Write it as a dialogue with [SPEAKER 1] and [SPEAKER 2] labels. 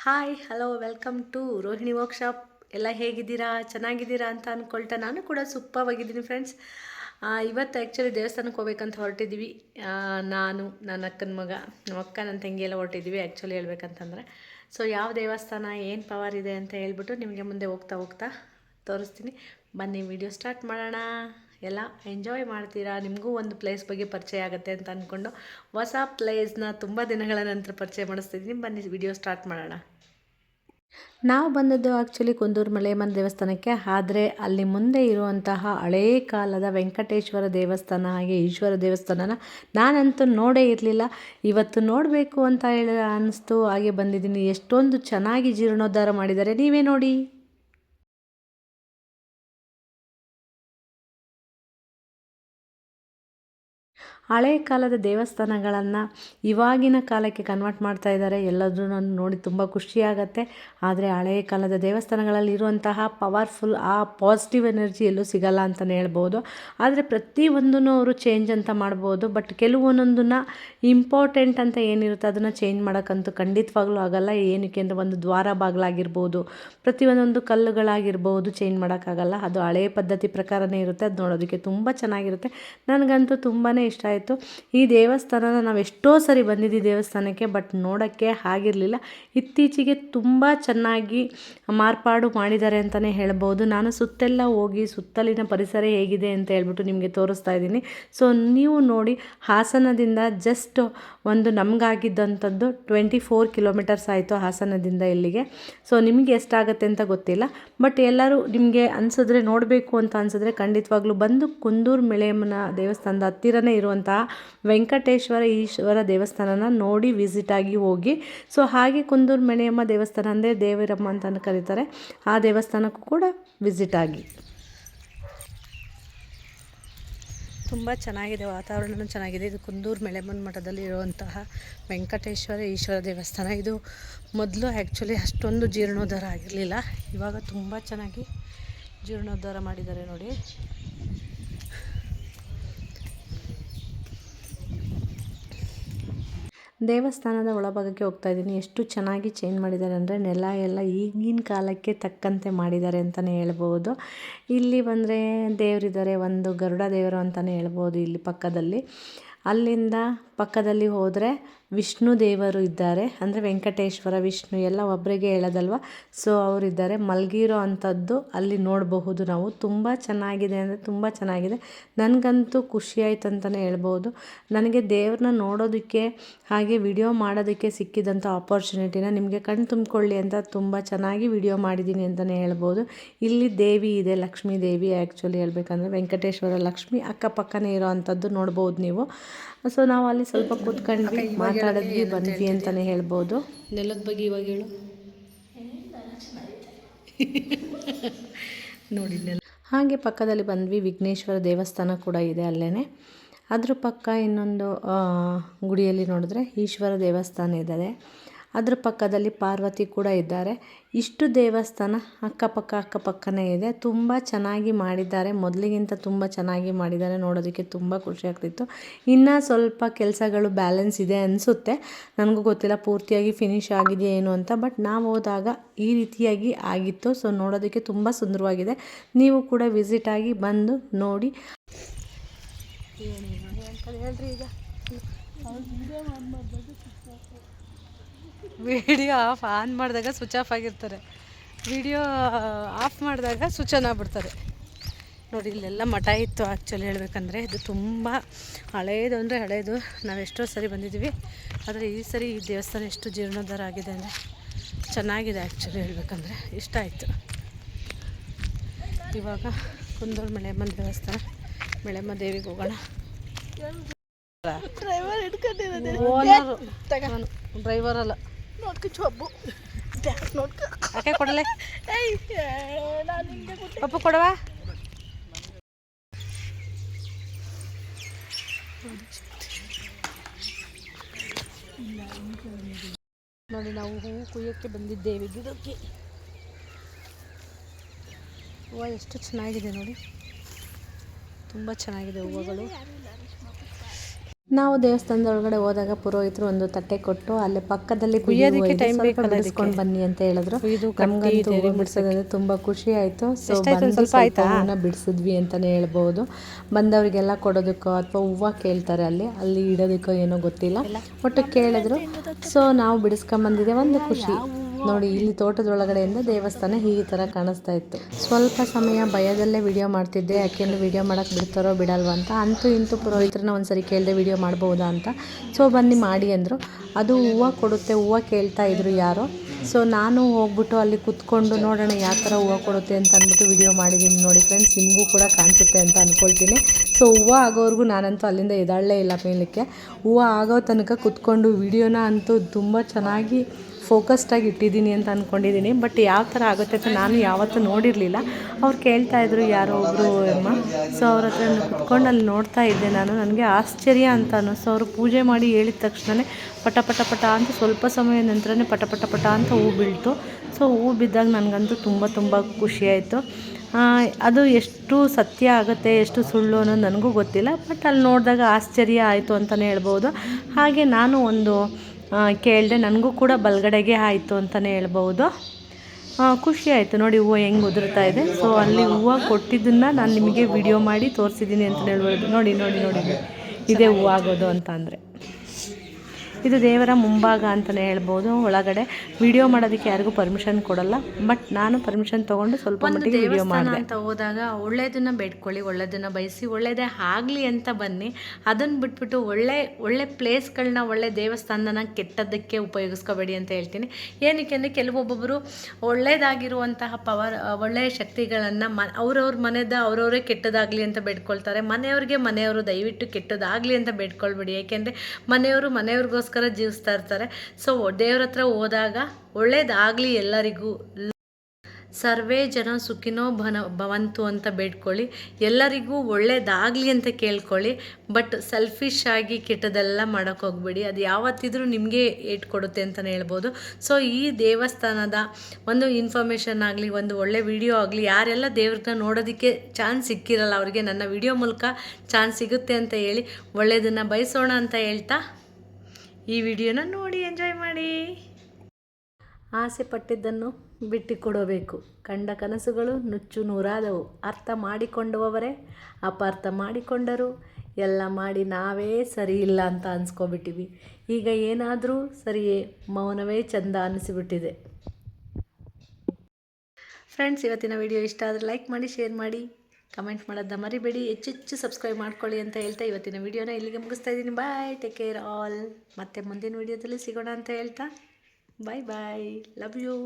[SPEAKER 1] Hi hello welcome to Rohini workshop ಎಲ್ಲ ಹೇಗಿದ್ದೀರಾ? ಚೆನ್ನಾಗಿದ್ದೀರಾ ಅಂತ ಅಂದ್ಕೊಳ್ತಾ ನಾನು ಕೂಡ ಸೂಪವಾಗಿದ್ದೀನಿ ಫ್ರೆಂಡ್ಸ್ ಇವತ್ತು ಆ್ಯಕ್ಚುಲಿ ದೇವಸ್ಥಾನಕ್ಕೆ ಹೋಗ್ಬೇಕಂತ ಹೊರಟಿದ್ದೀವಿ. ನಾನು, ನನ್ನ ಅಕ್ಕನ ಮಗ, ನಮ್ಮ ಅಕ್ಕ, ನನ್ನ ತಂಗಿ ಎಲ್ಲ ಹೊರಟಿದ್ದೀವಿ ಆ್ಯಕ್ಚುಲಿ ಹೇಳ್ಬೇಕಂತಂದರೆ. ಸೊ ಯಾವ ದೇವಸ್ಥಾನ, ಏನು ಪವರ್ ಇದೆ ಅಂತ ಹೇಳ್ಬಿಟ್ಟು ನಿಮಗೆ ಮುಂದೆ ಹೋಗ್ತಾ ಹೋಗ್ತಾ ತೋರಿಸ್ತೀನಿ. ಬನ್ನಿ ವಿಡಿಯೋ ಸ್ಟಾರ್ಟ್ ಮಾಡೋಣ. ಎಲ್ಲ ಎಂಜಾಯ್ ಮಾಡ್ತೀರಾ? ನಿಮಗೂ ಒಂದು ಪ್ಲೇಸ್ ಬಗ್ಗೆ ಪರಿಚಯ ಆಗುತ್ತೆ ಅಂತ ಅಂದ್ಕೊಂಡು ಹೊಸ ಪ್ಲೇಸ್ನ ತುಂಬ ದಿನಗಳ ನಂತರ ಪರಿಚಯ ಮಾಡಿಸ್ತಿದ್ದೀನಿ ಬನ್ನಿ ವಿಡಿಯೋ ಸ್ಟಾರ್ಟ್ ಮಾಡೋಣ. ನಾವು ಬಂದದ್ದು ಆ್ಯಕ್ಚುಲಿ ಕುಂದೂರು ಮಲೆಯಮ್ಮನ ದೇವಸ್ಥಾನಕ್ಕೆ. ಆದರೆ ಅಲ್ಲಿ ಮುಂದೆ ಇರುವಂತಹ ಹಳೇ ಕಾಲದ ವೆಂಕಟೇಶ್ವರ ದೇವಸ್ಥಾನ ಹಾಗೆ ಈಶ್ವರ ದೇವಸ್ಥಾನನ ನಾನಂತೂ ನೋಡೇ ಇರಲಿಲ್ಲ. ಇವತ್ತು ನೋಡಬೇಕು ಅಂತ ಹೇಳಿ ಅನ್ನಿಸ್ತು ಹಾಗೆ ಬಂದಿದ್ದೀನಿ. ಎಷ್ಟೊಂದು ಚೆನ್ನಾಗಿ ಜೀರ್ಣೋದ್ಧಾರ ಮಾಡಿದ್ದಾರೆ. ನೀವೇ ನೋಡಿ. ಹಳೆ ಕಾಲದ ದೇವಸ್ಥಾನಗಳನ್ನು ಇವಾಗಿನ ಕಾಲಕ್ಕೆ ಕನ್ವರ್ಟ್ ಮಾಡ್ತಾ ಇದ್ದಾರೆ. ಎಲ್ಲದನ್ನು ನೋಡಿ ತುಂಬ ಖುಷಿಯಾಗತ್ತೆ ಆದರೆ ಹಳೆ ಕಾಲದ ದೇವಸ್ಥಾನಗಳಲ್ಲಿ ಇರುವಂತಹ ಪವರ್ಫುಲ್ ಆ ಪಾಸಿಟಿವ್ ಎನರ್ಜಿ ಎಲ್ಲೂ ಸಿಗಲ್ಲ ಅಂತಲೇ ಹೇಳ್ಬೋದು. ಆದರೆ ಪ್ರತಿಯೊಂದನ್ನು ಅವರು ಚೇಂಜ್ ಅಂತ ಮಾಡ್ಬೋದು. ಬಟ್ ಕೆಲವೊಂದೊಂದನ್ನು ಇಂಪಾರ್ಟೆಂಟ್ ಅಂತ ಏನಿರುತ್ತೆ ಅದನ್ನು ಚೇಂಜ್ ಮಾಡೋಕ್ಕಂತೂ ಖಂಡಿತವಾಗ್ಲೂ ಆಗಲ್ಲ. ಏನಕ್ಕೆ ಅಂದರೆ ಒಂದು ದ್ವಾರ ಬಾಗಿಲಾಗಿರ್ಬೋದು ಪ್ರತಿಯೊಂದೊಂದು ಕಲ್ಲುಗಳಾಗಿರ್ಬೋದು ಚೇಂಜ್ ಮಾಡೋಕ್ಕಾಗಲ್ಲ. ಅದು ಹಳೆಯ ಪದ್ಧತಿ ಪ್ರಕಾರನೇ ಇರುತ್ತೆ. ಅದು ನೋಡೋದಕ್ಕೆ ತುಂಬ ಚೆನ್ನಾಗಿರುತ್ತೆ. ನನಗಂತೂ ತುಂಬಾ ಇಷ್ಟ ಆಯಿತು. ಈ ದೇವಸ್ಥಾನನ ನಾವು ಎಷ್ಟೋ ಸರಿ ಬಂದಿದ್ದೀವಿ ದೇವಸ್ಥಾನಕ್ಕೆ, ಬಟ್ ನೋಡೋಕ್ಕೆ ಆಗಿರಲಿಲ್ಲ ಇತ್ತೀಚೆಗೆ ತುಂಬ ಚೆನ್ನಾಗಿ ಮಾರ್ಪಾಡು ಮಾಡಿದ್ದಾರೆ ಅಂತಲೇ ಹೇಳ್ಬೋದು. ನಾನು ಸುತ್ತೆಲ್ಲ ಹೋಗಿ ಸುತ್ತಲಿನ ಪರಿಸರ ಹೇಗಿದೆ ಅಂತ ಹೇಳ್ಬಿಟ್ಟು ನಿಮಗೆ ತೋರಿಸ್ತಾ ಇದ್ದೀನಿ. ಸೊ ನೀವು ನೋಡಿ ಹಾಸನದಿಂದ ಜಸ್ಟ್ ಒಂದು ನಮಗಾಗಿದ್ದಂಥದ್ದು ಟ್ವೆಂಟಿ ಫೋರ್ ಕಿಲೋಮೀಟರ್ಸ್ ಆಯಿತು ಹಾಸನದಿಂದ ಇಲ್ಲಿಗೆ. ಸೊ ನಿಮಗೆ ಎಷ್ಟಾಗುತ್ತೆ ಅಂತ ಗೊತ್ತಿಲ್ಲ. ಬಟ್ ಎಲ್ಲರೂ ನಿಮಗೆ ಅನಿಸಿದ್ರೆ ನೋಡಬೇಕು ಅಂತ ಅನಿಸಿದ್ರೆ ಖಂಡಿತವಾಗ್ಲೂ ಬಂದು ಕುಂದೂರು ಮೆಳೆಯಮ್ಮನ ದೇವಸ್ಥಾನದ ಹತ್ತಿರನೇ ಇರುವಂತಹ ವೆಂಕಟೇಶ್ವರ ಈಶ್ವರ ದೇವಸ್ಥಾನನ ನೋಡಿ ವಿಸಿಟ್ ಆಗಿ ಹೋಗಿ. ಸೊ ಹಾಗೆ ಕುಂದೂರು ಮೆಣೆಯಮ್ಮ ದೇವಸ್ಥಾನ ಅಂದರೆ ದೇವರಮ್ಮ ಅಂತ ಕರೀತಾರೆ. ಆ ದೇವಸ್ಥಾನಕ್ಕೂ ಕೂಡ ವಿಸಿಟ್ ಆಗಿ. ತುಂಬ ಚೆನ್ನಾಗಿದೆ, ವಾತಾವರಣನೂ ಚೆನ್ನಾಗಿದೆ. ಇದು ಕುಂದೂರು ಮೆಳೆಮನ್ ಮಠದಲ್ಲಿ ಇರುವಂತಹ ವೆಂಕಟೇಶ್ವರ ಈಶ್ವರ ದೇವಸ್ಥಾನ. ಇದು ಮೊದಲು ಆ್ಯಕ್ಚುಲಿ ಅಷ್ಟೊಂದು ಜೀರ್ಣೋದ್ಧಾರ ಆಗಿರಲಿಲ್ಲ. ಇವಾಗ ತುಂಬ ಚೆನ್ನಾಗಿ ಜೀರ್ಣೋದ್ಧಾರ ಮಾಡಿದ್ದಾರೆ ನೋಡಿ. ದೇವಸ್ಥಾನದ ಒಳಭಾಗಕ್ಕೆ ಹೋಗ್ತಾ ಇದ್ದೀನಿ. ಎಷ್ಟು ಚೆನ್ನಾಗಿ ಚೇಂಜ್ ಮಾಡಿದ್ದಾರೆ ಅಂದರೆ ನೆಲ ಎಲ್ಲ ಈಗಿನ ಕಾಲಕ್ಕೆ ತಕ್ಕಂತೆ ಮಾಡಿದ್ದಾರೆ ಅಂತಲೇ ಹೇಳ್ಬೋದು. ಇಲ್ಲಿ ಬಂದರೆ ದೇವರಿದ್ದಾರೆ, ಒಂದು ಗರುಡ ದೇವರು ಅಂತಲೇ ಹೇಳ್ಬೋದು ಇಲ್ಲಿ ಪಕ್ಕದಲ್ಲಿ. ಅಲ್ಲಿಂದ ಪಕ್ಕದಲ್ಲಿ ಹೋದರೆ ವಿಷ್ಣು ದೇವರು ಇದ್ದಾರೆ. ಅಂದರೆ ವೆಂಕಟೇಶ್ವರ, ವಿಷ್ಣು ಎಲ್ಲ ಒಬ್ಬರಿಗೆ ಹೇಳೋದಲ್ವ? ಸೊ ಅವರಿದ್ದಾರೆ. ಮಲಗಿರೋ ಅಂಥದ್ದು ಅಲ್ಲಿ ನೋಡಬಹುದು ನಾವು. ತುಂಬ ಚೆನ್ನಾಗಿದೆ ಅಂದರೆ ತುಂಬ ಚೆನ್ನಾಗಿದೆ. ನನಗಂತೂ ಖುಷಿ ಆಯ್ತು ಅಂತಲೇ ಹೇಳ್ಬೋದು. ನನಗೆ ದೇವ್ರನ್ನ ನೋಡೋದಕ್ಕೆ, ಹಾಗೆ ವಿಡಿಯೋ ಮಾಡೋದಕ್ಕೆ ಸಿಕ್ಕಿದಂಥ ಆಪರ್ಚುನಿಟಿನ ನಿಮಗೆ ಕಣ್ಣು ತುಂಬಿಕೊಳ್ಳಿ ಅಂತ ತುಂಬ ಚೆನ್ನಾಗಿ ವಿಡಿಯೋ ಮಾಡಿದ್ದೀನಿ ಅಂತಲೇ ಹೇಳ್ಬೋದು. ಇಲ್ಲಿ ದೇವಿ ಇದೆ, ಲಕ್ಷ್ಮೀ ದೇವಿ ಆ್ಯಕ್ಚುಲಿ ಹೇಳಬೇಕಂದ್ರೆ. ವೆಂಕಟೇಶ್ವರ, ಲಕ್ಷ್ಮಿ ಅಕ್ಕಪಕ್ಕನೇ ಇರೋ ಅಂಥದ್ದು ನೋಡ್ಬೋದು ನೀವು. ಸೊ ನಾವು ಅಲ್ಲಿ ಸ್ವಲ್ಪ ಕೂತ್ಕೊಂಡ್ವಿ ಮಾತಾಡಿದ್ವಿ ಬಂದ್ವಿ ಅಂತಲೇ ಹೇಳ್ಬೋದು. ನೆಲದ ಬಗ್ಗೆ ಇವಾಗ ಹೇಳು. ನೋಡಿ ನೆಲ ಹಾಗೆ ಪಕ್ಕದಲ್ಲಿ ಬಂದ್ವಿ ವಿಘ್ನೇಶ್ವರ ದೇವಸ್ಥಾನ ಕೂಡ ಇದೆ ಅಲ್ಲೇ ಅದ್ರ ಪಕ್ಕ ಇನ್ನೊಂದು ಗುಡಿಯಲ್ಲಿ ನೋಡಿದ್ರೆ ಈಶ್ವರ ದೇವಸ್ಥಾನ ಇದ್ದಾರೆ ಅದ್ರ ಪಕ್ಕದಲ್ಲಿ ಪಾರ್ವತಿ ಕೂಡ ಇದ್ದಾರೆ. ಇಷ್ಟು ದೇವಸ್ಥಾನ ಅಕ್ಕಪಕ್ಕ, ಅಕ್ಕಪಕ್ಕನೇ ಇದೆ. ತುಂಬ ಚೆನ್ನಾಗಿ ಮಾಡಿದ್ದಾರೆ. ಮೊದಲಿಗಿಂತ ತುಂಬ ಚೆನ್ನಾಗಿ ಮಾಡಿದ್ದಾರೆ. ನೋಡೋದಕ್ಕೆ ತುಂಬ ಖುಷಿ ಆಗ್ತಿತ್ತು. ಇನ್ನೂ ಸ್ವಲ್ಪ ಕೆಲಸಗಳು ಬ್ಯಾಲೆನ್ಸ್ ಇದೆ ಅನಿಸುತ್ತೆ. ನನಗೂ ಗೊತ್ತಿಲ್ಲ ಪೂರ್ತಿಯಾಗಿ ಫಿನಿಶ್ ಆಗಿದೆಯಾ ಏನು ಅಂತ, ಬಟ್ ನಾವು ಹೋದಾಗ ಈ ರೀತಿಯಾಗಿ ಆಗಿತ್ತು. ಸೊ, ನೋಡೋದಕ್ಕೆ ತುಂಬ ಸುಂದರವಾಗಿದೆ. ನೀವು ಕೂಡ ವಿಸಿಟ್ ಆಗಿ ಬಂದು ನೋಡಿ. ಹೇಳ್ರಿ ಈಗ? ವಿಡಿಯೋ ಆಫ್ ಆನ್ ಮಾಡಿದಾಗ ಸ್ವಿಚ್ ಆಫ್ ಆಗಿರ್ತಾರೆ. ವಿಡಿಯೋ ಆಫ್ ಮಾಡಿದಾಗ ಸ್ವಿಚ್ ಆನ್ ಆಗ್ಬಿಡ್ತಾರೆ. ನೋಡಿ ಇಲ್ಲೆಲ್ಲ ಮಠ ಇತ್ತು ಆ್ಯಕ್ಚುಲಿ ಹೇಳಬೇಕಂದ್ರೆ. ಇದು ತುಂಬ ಹಳೆಯದು ಅಂದರೆ ಹಳೆಯದು ನಾವು ಎಷ್ಟೋ ಸರಿ ಬಂದಿದ್ದೀವಿ. ಆದರೆ ಈ ಸರಿ ಈ ದೇವಸ್ಥಾನ ಎಷ್ಟು ಜೀರ್ಣೋದ್ಧಾರ ಆಗಿದೆ ಅಂದರೆ ಚೆನ್ನಾಗಿದೆ ಆ್ಯಕ್ಚುಲಿ ಹೇಳಬೇಕಂದ್ರೆ. ಇಷ್ಟ ಆಯಿತು. ಇವಾಗ ಕುಂದೂರು ಮಳೆಯಮ್ಮನ ದೇವಸ್ಥಾನ. ಮಳೆಯಮ್ಮ ದೇವಿಗೆ ಹೋಗೋಣ.
[SPEAKER 2] ಡ್ರೈವರ್
[SPEAKER 1] ಡ್ರೈವರ್ ಅಲ್ಲ.
[SPEAKER 2] ನೋಡ್ಕೊ ಚೊಬ್ಬು ನೋಡ್ಕೊ.
[SPEAKER 1] ಯಾಕೆ ಕೊಡಲೆ? ಪಪ್ಪು ಕೊಡವ? ನೋಡಿ ನಾವು ಹೂವು ಕುಯ್ಯೋಕ್ಕೆ ಬಂದಿದ್ದೇವೆ ಗಿಡಕ್ಕೆ. ಹೂವು ಎಷ್ಟು ಚೆನ್ನಾಗಿದೆ ನೋಡಿ. ತುಂಬ ಚೆನ್ನಾಗಿದೆ ಹೂವುಗಳು. ನಾವು ದೇವಸ್ಥಾನದ ಒಳಗಡೆ ಹೋದಾಗ ಪುರೋಹಿತರು ಒಂದು ತಟ್ಟೆ ಕೊಟ್ಟು ಅಲ್ಲಿ ಪಕ್ಕದಲ್ಲಿ ಬಿಡಿಸ್ಕೊಂಡು ಬನ್ನಿ ಅಂತ ಹೇಳಿದ್ರು.
[SPEAKER 3] ಬಿಡಿಸೋದ್ರೆ ಕಟ್ಟಿ
[SPEAKER 1] ನಮ್ಗಂತೂ
[SPEAKER 3] ದೇವ್ರಿಗೆ
[SPEAKER 1] ಹೂವು ಬಿಡಿಸೋದಂದ್ರೆ ತುಂಬಾ ಖುಷಿ ಆಯ್ತು. ಸೊ?
[SPEAKER 3] ಸ್ವಲ್ಪ?
[SPEAKER 1] ಹೂವನ್ನ ಬಿಡಿಸಿದ್ವಿ ಅಂತಾನೆ ಹೇಳ್ಬೋದು. ಬಂದವರಿಗೆಲ್ಲ ಕೊಡೋದಕ್ಕೋ ಅಥವಾ ಹೂವ ಕೇಳ್ತಾರೆ ಅಲ್ಲಿ ಅಲ್ಲಿ ಇಡೋದಕ್ಕೋ ಏನೋ ಗೊತ್ತಿಲ್ಲ. ಒಟ್ಟು ಕೇಳಿದ್ರು. ಸೊ ನಾವು ಬಿಡಿಸ್ಕೊಂಡ್ ಬಂದಿದೆ ಒಂದು ಖುಷಿ. ನೋಡಿ, ಇಲ್ಲಿ ತೋಟದೊಳಗಡೆಯಿಂದ ದೇವಸ್ಥಾನ ಈ ಥರ ಕಾಣಿಸ್ತಾ ಇತ್ತು. ಸ್ವಲ್ಪ ಸಮಯ ಭಯದಲ್ಲೇ ವಿಡಿಯೋ ಮಾಡ್ತಿದ್ದೆ. ಯಾಕೆಂದ್ರೆ ವಿಡಿಯೋ ಮಾಡಕ್ಕೆ ಬಿಡ್ತಾರೋ ಬಿಡಲ್ವಾ ಅಂತ. ಅಂತೂ ಇಂತೂ ಪುರೋಹಿತರನ್ನ ಒಂದ್ಸರಿ ಕೇಳಿದೆ ವಿಡಿಯೋ ಮಾಡ್ಬೋದಾ ಅಂತ. ಸೊ ಬನ್ನಿ ಮಾಡಿ ಅಂದರು. ಅದು ಹೂವು ಕೊಡುತ್ತೆ, ಹೂವ ಕೇಳ್ತಾ ಇದ್ರು ಯಾರೋ. ಸೊ ನಾನು ಹೋಗ್ಬಿಟ್ಟು ಅಲ್ಲಿ ಕುತ್ಕೊಂಡು ನೋಡೋಣ ಯಾವ ಥರ ಹೂವು ಕೊಡುತ್ತೆ ಅಂತ ಅಂದ್ಬಿಟ್ಟು ವಿಡಿಯೋ ಮಾಡಿದ್ದೀನಿ ನೋಡಿ ಫ್ರೆಂಡ್ಸ್ ನಿಮಗೂ ಕೂಡ ಕಾಣಿಸುತ್ತೆ ಅಂತ ಅಂದ್ಕೊಳ್ತೀನಿ ಸೊ ಹೂವು ಆಗೋವರೆಗೂ ನಾನಂತೂ ಅಲ್ಲಿಂದ ಎದಾಳಲೇ ಇಲ್ಲ ಮೇಲಕ್ಕೆ. ಹೂವು ಆಗೋ ತನಕ ಕುತ್ಕೊಂಡು ವಿಡಿಯೋನ ಅಂತೂ ತುಂಬ ಚೆನ್ನಾಗಿ ಫೋಕಸ್ಡಾಗಿ ಇಟ್ಟಿದ್ದೀನಿ ಅಂತ ಅಂದ್ಕೊಂಡಿದ್ದೀನಿ ಬಟ್ ಯಾವ ಥರ ಆಗುತ್ತೆ ಅಂತ ನಾನು ಯಾವತ್ತೂ ನೋಡಿರಲಿಲ್ಲ. ಅವ್ರು ಕೇಳ್ತಾ ಇದ್ರು, ಯಾರೋ ಒಬ್ಬರು ಅಮ್ಮ. ಸೊ ಅವ್ರ ಹತ್ರ ಕುತ್ಕೊಂಡು ಅಲ್ಲಿ ನೋಡ್ತಾ ಇದ್ದೆ ನಾನು. ನನಗೆ ಆಶ್ಚರ್ಯ ಅಂತ ಅನ್ನಿಸ್ತು. ಅವರು ಪೂಜೆ ಮಾಡಿ ಹೇಳಿದ ತಕ್ಷಣವೇ ಪಟ ಪಟ ಪಟ ಅಂತ ಸ್ವಲ್ಪ ಸಮಯ ನಂತರನೇ ಪಟ ಪಟ ಪಟ ಅಂತ ಹೂ ಬೀಳ್ತು. ಸೊ ಹೂ ಬಿದ್ದಾಗ ನನಗಂತೂ ತುಂಬ ತುಂಬ ಖುಷಿಯಾಯಿತು ಅದು ಎಷ್ಟು ಸತ್ಯ ಆಗುತ್ತೆ, ಎಷ್ಟು ಸುಳ್ಳು ಅನ್ನೋದು ನನಗೂ ಗೊತ್ತಿಲ್ಲ. ಬಟ್ ಅಲ್ಲಿ ನೋಡಿದಾಗ ಆಶ್ಚರ್ಯ ಆಯಿತು ಅಂತಲೇ ಹೇಳ್ಬೋದು. ಹಾಗೆ ನಾನು ಒಂದು ಕೇಳಿದೆ ನನಗೂ ಕೂಡ ಬಲಗಡೆಗೆ ಆಯಿತು ಅಂತಲೇ ಹೇಳ್ಬೋದು ಖುಷಿ ಆಯಿತು. ನೋಡಿ ಹೂವು ಹೆಂಗೆ ಉದುರ್ತಾ ಇದೆ. ಸೊ ಅಲ್ಲಿ ಹೂವು ಕೊಟ್ಟಿದ್ದನ್ನು ನಾನು ನಿಮಗೆ ವಿಡಿಯೋ ಮಾಡಿ ತೋರಿಸಿದ್ದೀನಿ ಅಂತ ಹೇಳ್ಬೋದು. ನೋಡಿ ನೋಡಿ ನೋಡಿ. ಇದೇ ಹೂವು ಆಗೋದು ಅಂತ ಅಂದರೆ. ಇದು ದೇವರ ಮುಂಭಾಗ ಅಂತಲೇ ಹೇಳ್ಬೋದು. ಒಳಗಡೆ ವಿಡಿಯೋ ಮಾಡೋದಕ್ಕೆ ಯಾರಿಗೂ ಪರ್ಮಿಷನ್ ಕೊಡಲ್ಲ. ಬಟ್ ನಾನು ಪರ್ಮಿಷನ್ ತೊಗೊಂಡು ಸ್ವಲ್ಪ ಮಟ್ಟಿಗೆ ವಿಡಿಯೋ ಮಾಡಿದೆ. ಅಂತ ಹೋದಾಗ ಒಳ್ಳೇದನ್ನ ಬೇಡ್ಕೊಳ್ಳಿ ಒಳ್ಳೇದನ್ನ ಬಯಸಿ ಒಳ್ಳೇದೇ ಆಗಲಿ ಅಂತ ಬನ್ನಿ. ಅದನ್ನು ಬಿಟ್ಬಿಟ್ಟು ಒಳ್ಳೆ ಒಳ್ಳೆ ಪ್ಲೇಸ್ಗಳನ್ನ ಒಳ್ಳೆ ದೇವಸ್ಥಾನನ ಕೆಟ್ಟದ್ದಕ್ಕೆ ಉಪಯೋಗಿಸ್ಕೋಬೇಡಿ ಅಂತ ಹೇಳ್ತೀನಿ. ಏನಕ್ಕೆ ಅಂದರೆ ಕೆಲವೊಬ್ಬೊಬ್ಬರು ಒಳ್ಳೇದಾಗಿರುವಂತಹ ಪವರ್ ಒಳ್ಳೆಯ ಶಕ್ತಿಗಳನ್ನು ಮ ಅವ್ರವ್ರ ಮನೆದ ಅವ್ರವರೇ ಕೆಟ್ಟದಾಗಲಿ ಅಂತ ಬೇಡ್ಕೊಳ್ತಾರೆ. ಮನೆಯವ್ರಿಗೆ ಮನೆಯವರು ದಯವಿಟ್ಟು ಕೆಟ್ಟದಾಗಲಿ ಅಂತ ಬೇಡ್ಕೊಳ್ಬೇಡಿ. ಏಕೆಂದರೆ ಮನೆಯವರು ಮನೆಯವ್ರಿಗೋಸ್ಕರ ಜೀವಿಸ್ತಾ ಇರ್ತಾರೆ. ಸೊ ದೇವ್ರ ಹತ್ರ ಹೋದಾಗ ಒಳ್ಳೇದಾಗಲಿ ಎಲ್ಲರಿಗೂ. ಸರ್ವೇ ಜನ ಸುಖಿನೋ ಭನ, ಭವಂತು ಅಂತ ಬೇಡ್ಕೊಳ್ಳಿ. ಎಲ್ಲರಿಗೂ ಒಳ್ಳೇದಾಗಲಿ ಅಂತ ಕೇಳ್ಕೊಳ್ಳಿ. ಬಟ್ ಸೆಲ್ಫಿಶ್ ಆಗಿ ಕೆಟ್ಟದೆಲ್ಲ ಮಾಡೋಕ್ಕೆ ಹೋಗ್ಬೇಡಿ. ಅದು ಯಾವತ್ತಿದ್ರೂ ನಿಮಗೆ ಏಟ್ ಕೊಡುತ್ತೆ ಅಂತಲೇ ಹೇಳ್ಬೋದು. ಸೊ ಈ ದೇವಸ್ಥಾನದ ಒಂದು ಇನ್ಫಾರ್ಮೇಷನ್ ಆಗಲಿ, ಒಂದು ಒಳ್ಳೆ ವಿಡಿಯೋ ಆಗಲಿ, ಯಾರೆಲ್ಲ ದೇವ್ರನ್ನ ನೋಡೋದಕ್ಕೆ ಚಾನ್ಸ್ ಸಿಕ್ಕಿರಲ್ಲ, ಅವರಿಗೆ ನನ್ನ ವಿಡಿಯೋ ಮೂಲಕ ಚಾನ್ಸ್ ಸಿಗುತ್ತೆ ಅಂತ ಹೇಳಿ ಒಳ್ಳೆಯದನ್ನು ಬಯಸೋಣ ಅಂತ ಹೇಳ್ತಾ ಈ ವಿಡಿಯೋನ ನೋಡಿ ಎಂಜಾಯ್ ಮಾಡಿ. ಆಸೆ ಪಟ್ಟಿದ್ದನ್ನು ಬಿಟ್ಟುಕೊಡಬೇಕು. ಕಂಡ ಕನಸುಗಳು ನುಚ್ಚು ನೂರಾದವು. ಅರ್ಥ ಮಾಡಿಕೊಂಡವರೇ ಅಪಾರ್ಥ ಮಾಡಿಕೊಂಡರು. ಎಲ್ಲ ಮಾಡಿ ನಾವೇ ಸರಿ ಇಲ್ಲ ಅಂತ ಅನ್ಸ್ಕೊಬಿಟ್ಟಿವಿ. ಈಗ ಏನಾದರೂ ಸರಿಯೇ ಮೌನವೇ ಚಂದ ಅನ್ನಿಸಿಬಿಟ್ಟಿದೆ ಫ್ರೆಂಡ್ಸ್ ಇವತ್ತಿನ ವಿಡಿಯೋ ಇಷ್ಟ ಆದರೆ ಲೈಕ್ ಮಾಡಿ ಶೇರ್ ಮಾಡಿ. ಕಮೆಂಟ್ ಮಾಡೋದನ್ನ ಮರಿಬೇಡಿ. ಹೆಚ್ಚೆಚ್ಚು ಸಬ್ಸ್ಕ್ರೈಬ್ ಮಾಡ್ಕೊಳ್ಳಿ ಅಂತ ಹೇಳ್ತಾ ಇವತ್ತಿನ ವಿಡಿಯೋನ ಇಲ್ಲಿಗೆ ಮುಗಿಸ್ತಾ ಇದ್ದೀನಿ. ಬಾಯ್ ಟೇಕ್ ಕೇರ್ ಆಲ್ ಮತ್ತೆ ಮುಂದಿನ ವೀಡಿಯೋದಲ್ಲಿ ಸಿಗೋಣ ಅಂತ ಹೇಳ್ತಾ. ಬಾಯ್ ಬಾಯ್ ಲವ್ ಯು